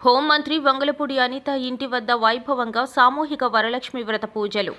హోంమంత్రి వంగలపూడి అనిత ఇంటి వద్ద వైభవంగా సామూహిక వరలక్ష్మి వ్రత పూజలు.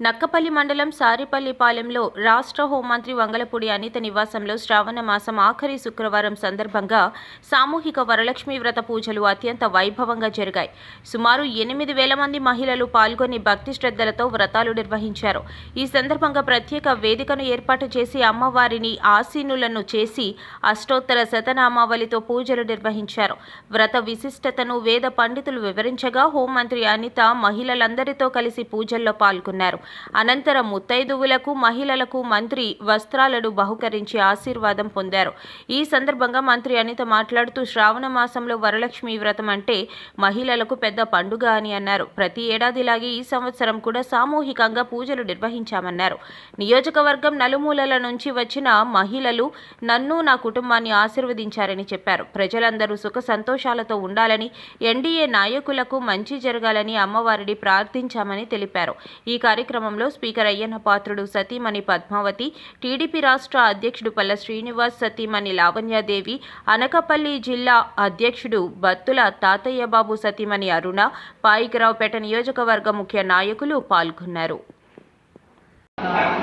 నక్కపల్లి మండలం సారిపల్లిపాలెంలో రాష్ట్ర హోంమంత్రి వంగలపూడి అనిత నివాసంలో శ్రావణ మాసం ఆఖరి శుక్రవారం సందర్భంగా సామూహిక వరలక్ష్మి వ్రత పూజలు అత్యంత వైభవంగా జరిగాయి. సుమారు ఎనిమిది వేల మంది మహిళలు పాల్గొని భక్తి శ్రద్ధలతో వ్రతాలు నిర్వహించారు. ఈ సందర్భంగా ప్రత్యేక వేదికను ఏర్పాటు చేసి అమ్మవారిని ఆసీనులను చేసి అష్టోత్తర శతనామావళితో పూజలు నిర్వహించారు. వ్రత విశిష్టతను వేద పండితులు వివరించగా హోంమంత్రి అనిత మహిళలందరితో కలిసి పూజల్లో పాల్గొన్నారు. అనంతరం ముత్తైదువులకు మహిళలకు మంత్రి వస్త్రాలను బహుకరించి ఆశీర్వాదం పొందారు. ఈ సందర్భంగా మంత్రి అనిత మాట్లాడుతూ శ్రావణ మాసంలో వరలక్ష్మి వ్రతం అంటే మహిళలకు పెద్ద పండుగ అని అన్నారు. ప్రతి ఏడాదిలాగే ఈ సంవత్సరం కూడా సామూహికంగా పూజలు నిర్వహించామన్నారు. నియోజకవర్గం నలుమూలల నుంచి వచ్చిన మహిళలు నన్ను నా కుటుంబాన్ని ఆశీర్వదించారని చెప్పారు. ప్రజలందరూ సుఖ సంతోషాలతో ఉండాలని ఎన్డీఏ నాయకులకు మంచి జరగాలని అమ్మవారిని ప్రార్థించామని తెలిపారు. ఈ కార్యక్రమం కార్యక్రమంలో స్పీకర్ అయ్యన్న పాత్రుడు సతీమణి పద్మావతి టీడీపీ రాష్ట్ర అధ్యక్షుడు పల్ల శ్రీనివాస్ సతీమణి లావణ్యాదేవి అనకపల్లి జిల్లా అధ్యక్షుడు బత్తుల తాతయ్య బాబు సతీమణి అరుణ పాయికరావుపేట నియోజకవర్గ ముఖ్య నాయకులు పాల్గొన్నారు.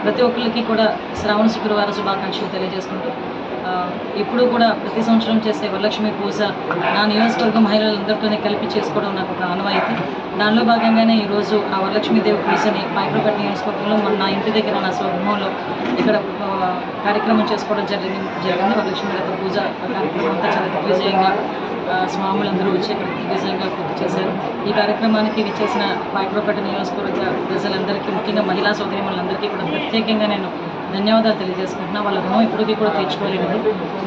ప్రతి ఒక్కరికి కూడా శ్రావణ శుక్రవారం శుభాకాంక్షలు తెలియజేసుకుంటూ ఇప్పుడు కూడా ప్రతి సంవత్సరం చేసే వరలక్ష్మి పూజ నా నియోజకవర్గం మహిళలందరితోనే కలిపి చేసుకోవడం నాకు ఒక అనువైతే దానిలో భాగంగానే ఈరోజు ఆ వరలక్ష్మీదేవి పూజని మైక్రోపేట నియోజకవర్గంలో మన నా ఇంటి దగ్గర నా స్వగృహంలో ఇక్కడ కార్యక్రమం చేసుకోవడం జరిగింది జరిగింది. వరలక్ష్మి రథ పూజ కార్యక్రమం అంతా చాలా దిగ్విజయంగా స్వాములందరూ వచ్చి ఇక్కడ దిగ్విజయంగా పూర్తి చేశారు. ఈ కార్యక్రమానికి విచ్చేసిన మైక్రోపేట నియోజకవర్గ ప్రజలందరికీ ముఖ్యంగా మహిళా సోదరిమణులందరికీ కూడా ప్రత్యేకంగా నేను ధన్యవాదాలు తెలియజేసుకుంటున్నా. వాళ్ళ రుణం ఇప్పటికీ కూడా తీర్చుకోలేదు.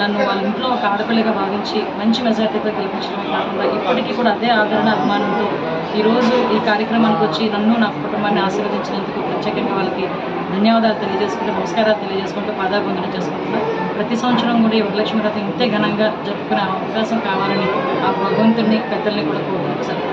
నన్ను వాళ్ళ ఇంట్లో ఒక ఆడపిల్లగా భావించి మంచి మెజార్టీతో గెలిపించడమే కాకుండా ఇప్పటికీ కూడా అదే ఆదరణ అభిమానంతో ఈరోజు ఈ కార్యక్రమానికి వచ్చి నన్ను నా కుటుంబాన్ని ఆశీర్వదించినందుకు ప్రత్యేకంగా వాళ్ళకి ధన్యవాదాలు తెలియజేసుకుంటూ నమస్కారాలు తెలియజేసుకుంటూ పాదాబంధన చేసుకుంటున్నా. ప్రతి సంవత్సరం కూడా ఈ వరలక్ష్మి వ్రతం ఇంతే ఘనంగా జరుపుకునే అవకాశం కావాలని ఆ భగవంతుడిని పెద్దల్ని కూడా కోరుకుంటూ సెలవు